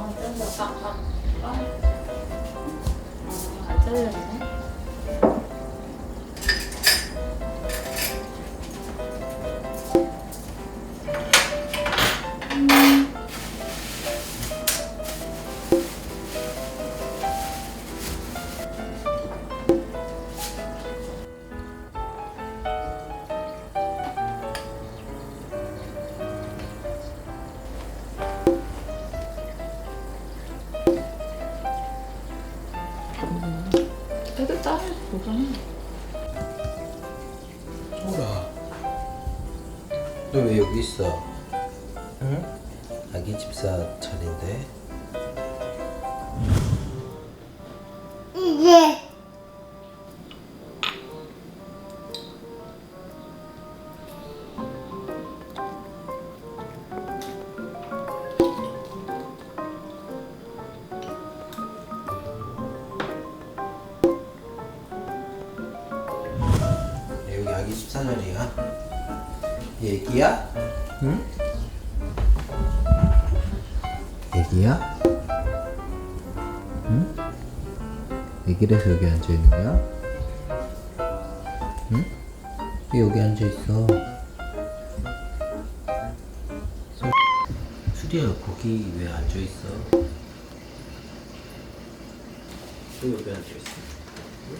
아, 잘렸어. 아, 잘렸네. 음. 애들 따로 보잖아. 소라 너 왜 여기 있어? 응? 아기 집사 차례인데 24년이야. 얘기야? 응? 얘기야? 응? 얘기를 해서 여기 앉아 있는 거야? 응? 왜 여기 앉아 있어? 수리야 거기 왜 앉아 있어? 왜 여기 앉아 있어? 응?